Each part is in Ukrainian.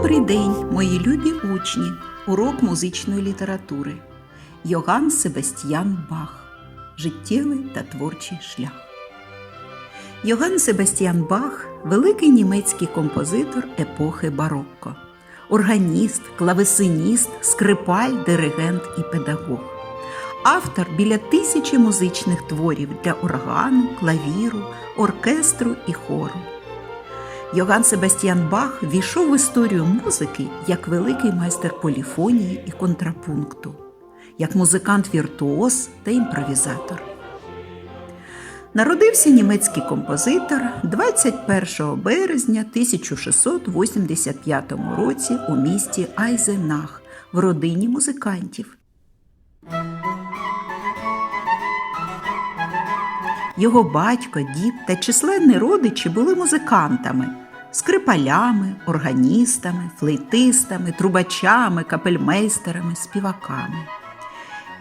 Добрий день, мої любі учні! Урок музичної літератури. Йоган Себастьян Бах. Життєвий та творчий шлях. Йоган Себастьян Бах великий німецький композитор епохи барокко. Органіст, клавесиніст, скрипаль, диригент і педагог. Автор біля тисячі музичних творів для органу, клавіру, оркестру і хору. Йоган Себастьян Бах війшов в історію музики як великий майстер поліфонії і контрапункту, як музикант-віртуоз та імпровізатор. Народився німецький композитор 21 березня 1685 році у місті Айзенах в родині музикантів. Його батько, дід та численні родичі були музикантами, скрипалями, органістами, флейтистами, трубачами, капельмейстерами, співаками.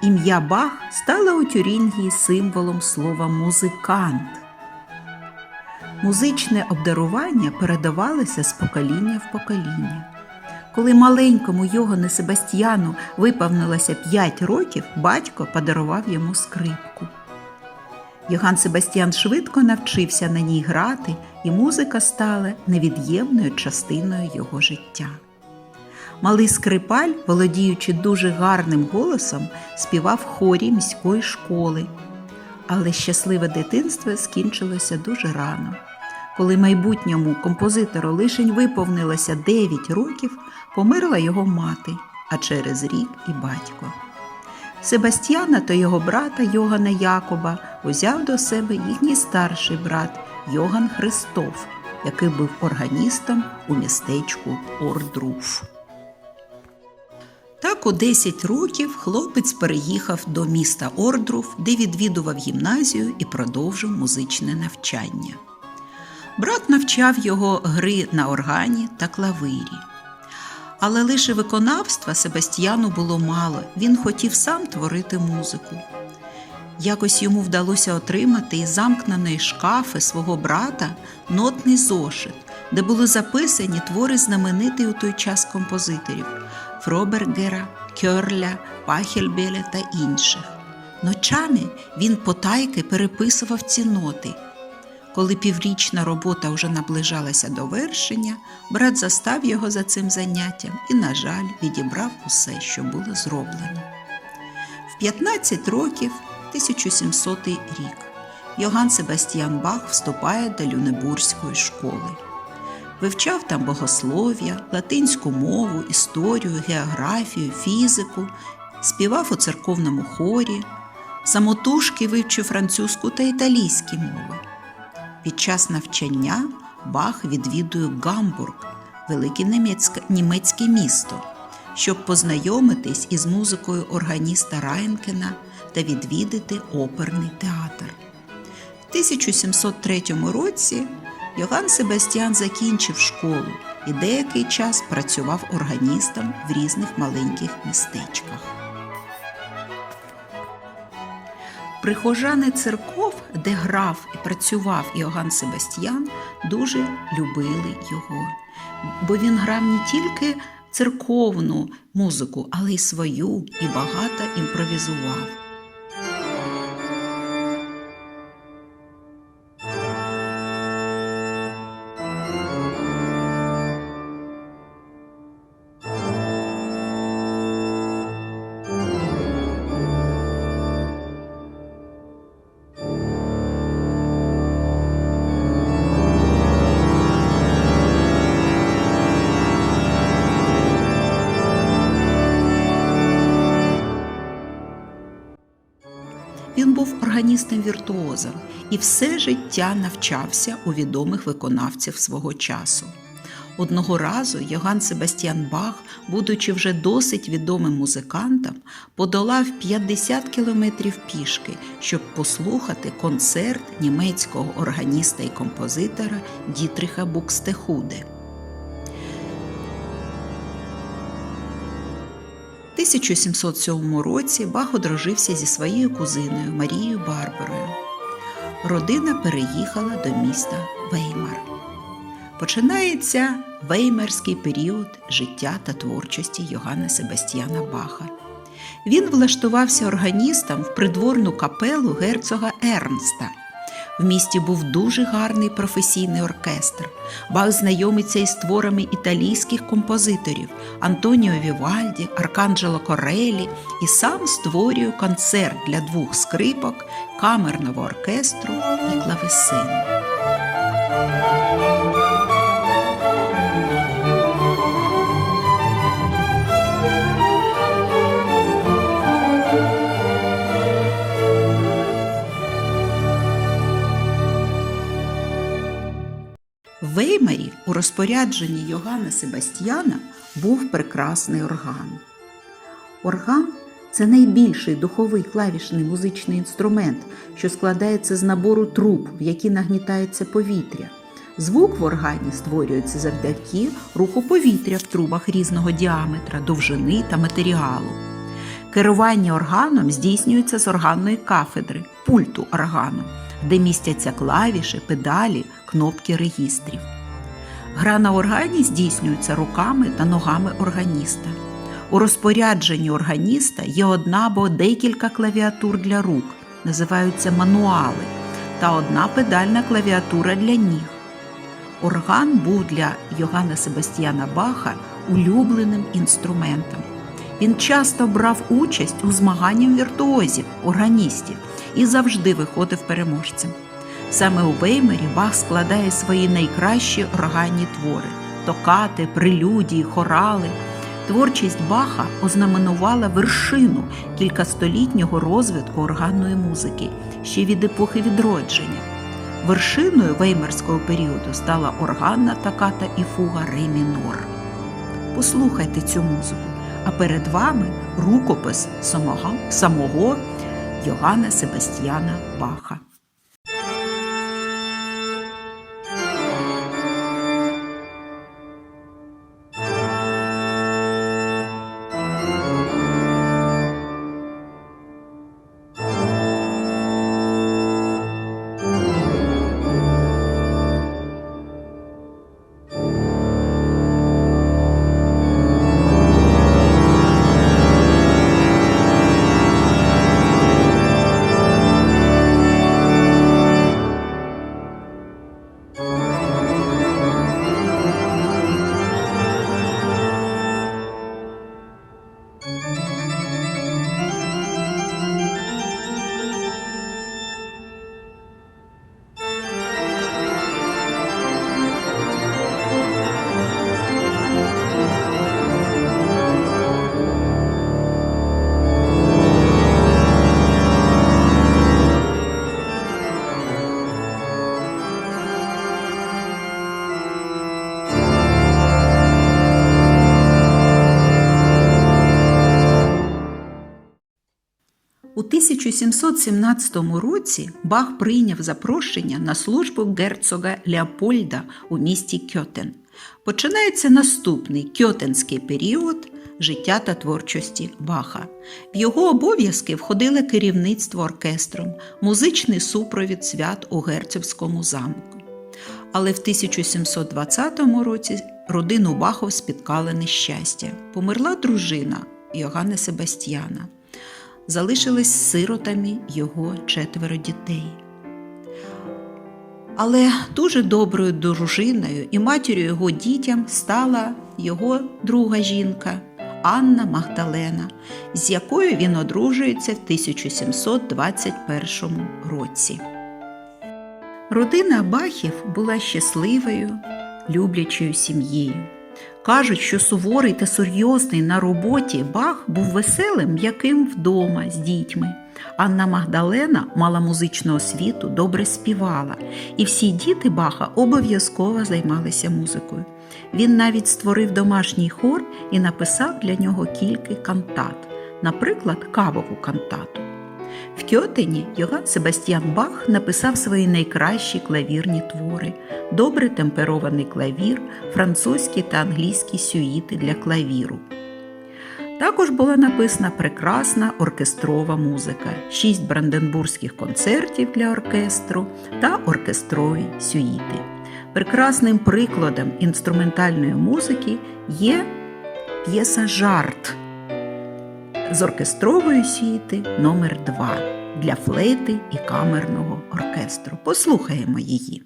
Ім'я Бах стало у Тюрінгії символом слова музикант. Музичне обдарування передавалося з покоління в покоління. Коли маленькому Йогану Себастьяну виповнилося 5 років, батько подарував йому скрипку. Йоган Себастьян швидко навчився на ній грати, і музика стала невід'ємною частиною його життя. Малий скрипаль, володіючи дуже гарним голосом, співав в хорі міської школи. Але щасливе дитинство скінчилося дуже рано. Коли майбутньому композитору лишень виповнилося 9 років, померла його мати, а через рік і батько. Себастьяна та його брата Йогана Якоба узяв до себе їхній старший брат Йоган Христоф, який був органістом у містечку Ордруф. Так у 10 років хлопець переїхав до міста Ордруф, де відвідував гімназію і продовжив музичне навчання. Брат навчав його гри на органі та клавирі. Але лише виконавства Себастьяну було мало, він хотів сам творити музику. Якось йому вдалося отримати із замкненої шкафи свого брата нотний зошит, де були записані твори знаменитих у той час композиторів Фробергера, Кьорля, Пахельбеля та інших. Ночами він потайки переписував ці ноти. Коли піврічна робота вже наближалася до вершення, брат застав його за цим заняттям і, на жаль, відібрав усе, що було зроблено. В 15 років, 1700 рік, Йоган Себастьян Бах вступає до Люнебурзької школи. Вивчав там богослов'я, латинську мову, історію, географію, фізику, співав у церковному хорі, самотужки вивчив французьку та італійські мови. Під час навчання Бах відвідує Гамбург, велике німецьке, німецьке місто, щоб познайомитись із музикою органіста Райнкена та відвідати оперний театр. В 1703 році Йоган Себастьян закінчив школу і деякий час працював органістом в різних маленьких містечках. Прихожани церков, де грав і працював Іоганн Себастьян, дуже любили його, бо він грав не тільки церковну музику, але й свою і багато імпровізував. Він був органістом віртуозом і все життя навчався у відомих виконавців свого часу. Одного разу Йоган Себастьян Бах, будучи вже досить відомим музикантом, подолав 50 кілометрів пішки, щоб послухати концерт німецького органіста і композитора Дітриха Букстехуде. 1707 році Бах одружився зі своєю кузиною Марією Барбарою. Родина переїхала до міста Веймар. починається веймерський період життя та творчості Йоганна Себастьяна Баха. Він влаштувався органістом в придворну капелу герцога Ернста. В місті був дуже гарний професійний оркестр. Бах знайомиться із творами італійських композиторів Антоніо Вівальді, Арканджело Корелі і сам створює концерт для двох скрипок, камерного оркестру і клавесину. Веймарі у розпорядженні Йоганна Себастьяна був прекрасний орган. Орган це найбільший духовий клавішний музичний інструмент, що складається з набору труб, в які нагнітається повітря. Звук в органі створюється завдяки руху повітря в трубах різного діаметра, довжини та матеріалу. Керування органом здійснюється з органної кафедри, пульту органу, де містяться клавіші, педалі, кнопки регістрів. Гра на органі здійснюється руками та ногами органіста. У розпорядженні органіста є одна або декілька клавіатур для рук, називаються мануали, та одна педальна клавіатура для ніг. Орган був для Йоганна Себастьяна Баха улюбленим інструментом. Він часто брав участь у змаганнях віртуозів, органістів і завжди виходив переможцем. Саме у Веймері Бах складає свої найкращі органні твори токати, прелюдії, хорали. Творчість Баха ознаменувала вершину кількастолітнього розвитку органної музики ще від епохи відродження. Вершиною веймерського періоду стала органна токата і фуга ре мінор. Послухайте цю музику, а перед вами рукопис самого, самого Йоганна Себастьяна Баха. 1717 році Бах прийняв запрошення на службу герцога Леопольда у місті Кьотен. Починається наступний кьотенський період життя та творчості Баха. В його обов'язки входило керівництво оркестром, музичний супровід свят у герцогському замку. Але в 1720 році родину Бахов спіткало нещастя. Померла дружина Йоганна Себастьяна залишились сиротами його четверо дітей. Але дуже доброю дружиною і матір'ю його дітям стала його друга жінка Анна Магдалена, з якою він одружується в 1721 році. Родина Бахів була щасливою, люблячою сім'єю. Кажуть, що суворий та серйозний на роботі Бах був веселим, м'яким вдома з дітьми. Анна Магдалена мала музичну освіту, добре співала, і всі діти Баха обов'язково займалися музикою. Він навіть створив домашній хор і написав для нього кілька кантат, наприклад, кавову кантату. В Кьотені Йоган Себастьян Бах написав свої найкращі клавірні твори, добре темперований клавір, французькі та англійські сюїти для клавіру. Також була написана прекрасна оркестрова музика, шість бранденбурзьких концертів для оркестру та оркестрові сюїти. Прекрасним прикладом інструментальної музики є п'єса Жарт з оркестрової сіти номер 2 для флейти і камерного оркестру. Послухаємо її.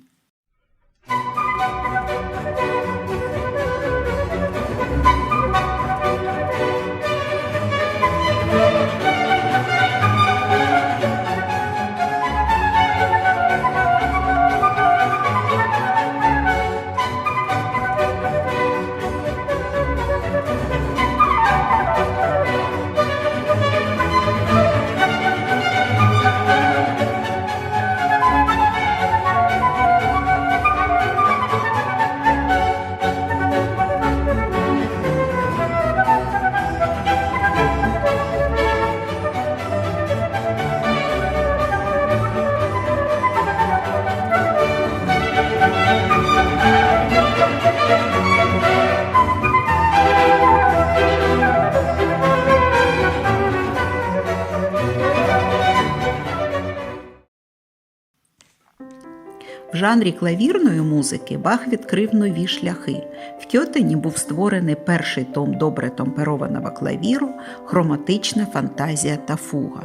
Жанрі клавірної музики Бах відкрив нові шляхи. В Кьотені був створений перший том добре темперованого клавіру Хроматична фантазія та фуга.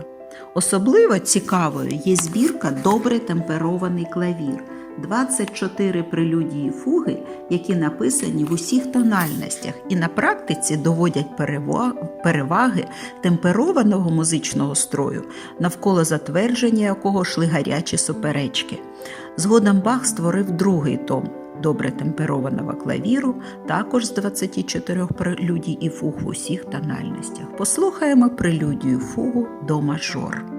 Особливо цікавою є збірка Добре темперований клавір. 24 прелюдії фуги, які написані в усіх тональностях і на практиці доводять перева- переваги темперованого музичного строю, навколо затвердження якого йшли гарячі суперечки. Згодом Бах створив другий том добре темперованого клавіру, також з 24 прелюдій і фуг в усіх тональностях. Послухаємо прелюдію фугу до мажор.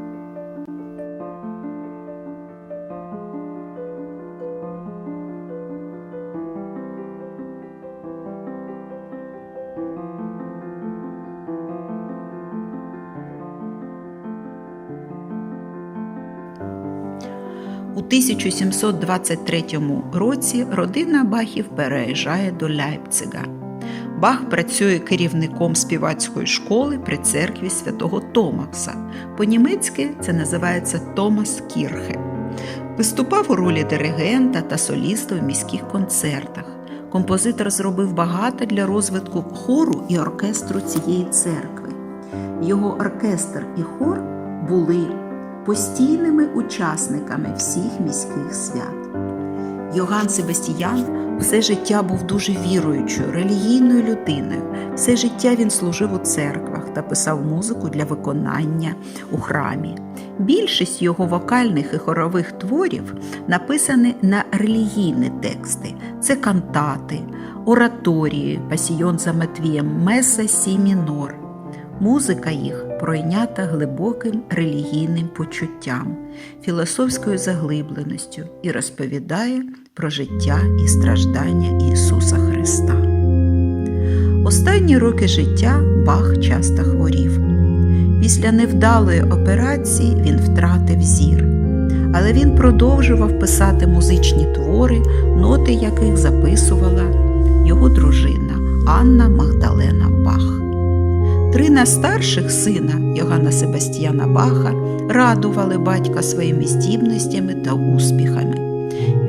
У 1723 році родина Бахів переїжджає до Ляйпцига. Бах працює керівником співацької школи при церкві святого Томаса. По-німецьки це називається Томас Кірхе. Виступав у ролі диригента та соліста в міських концертах. Композитор зробив багато для розвитку хору і оркестру цієї церкви. Його оркестр і хор були постійними учасниками всіх міських свят. Йоган Себастьян все життя був дуже віруючою, релігійною людиною. Все життя він служив у церквах та писав музику для виконання у храмі. Більшість його вокальних і хорових творів написані на релігійні тексти: це кантати, ораторії, пасійон за Матвієм, Меса Сі мінор. Музика їх пройнята глибоким релігійним почуттям, філософською заглибленістю і розповідає про життя і страждання Ісуса Христа. Останні роки життя Бах часто хворів. Після невдалої операції він втратив зір, але він продовжував писати музичні твори, ноти яких записувала його дружина Анна Магдалена Бах. Три найстарших сина Йоганна Себастьяна Баха радували батька своїми здібностями та успіхами.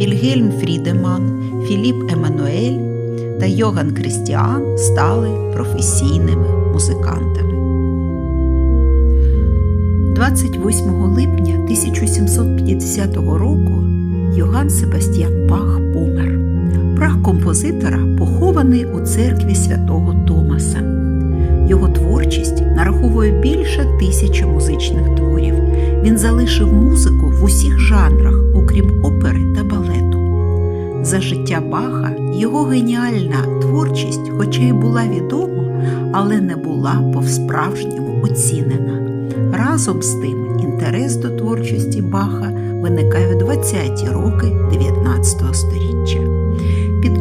Вільгельм Фрідеман, Філіп Еммануель та Йоган Крістіан стали професійними музикантами. 28 липня 1750 року Йоган Себастьян Бах помер. Прах композитора похований у церкві святого Томаса. Його творчість нараховує більше тисячі музичних творів. Він залишив музику в усіх жанрах, окрім опери та балету. За життя Баха його геніальна творчість, хоча й була відома, але не була по-справжньому оцінена. Разом з тим, інтерес до творчості Баха виникає в 20-ті роки 19 століття.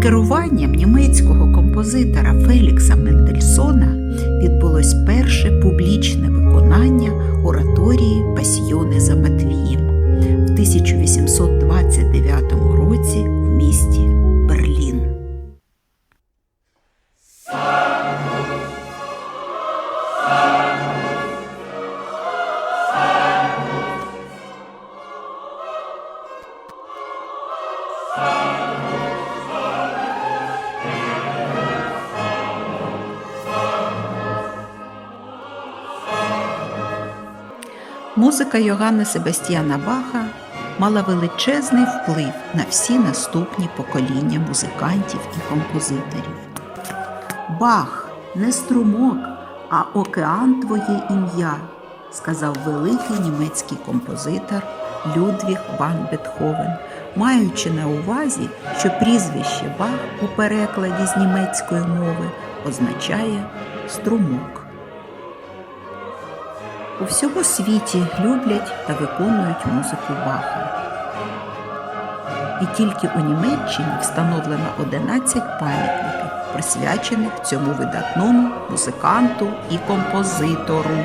Керуванням німецького композитора Фелікса Мендельсона відбулось перше публічне виконання ораторії Пасіони за Матвієм в 1829 році в місті Музика Йоганна Себастьяна Баха мала величезний вплив на всі наступні покоління музикантів і композиторів. Бах, не струмок, а океан твоє ім'я, сказав великий німецький композитор Людвіг ван Бетховен, маючи на увазі, що прізвище Бах у перекладі з німецької мови означає струмок. У всьому світі люблять та виконують музику Баха. І тільки у Німеччині встановлено 11 пам'ятників, присвячених цьому видатному музиканту і композитору.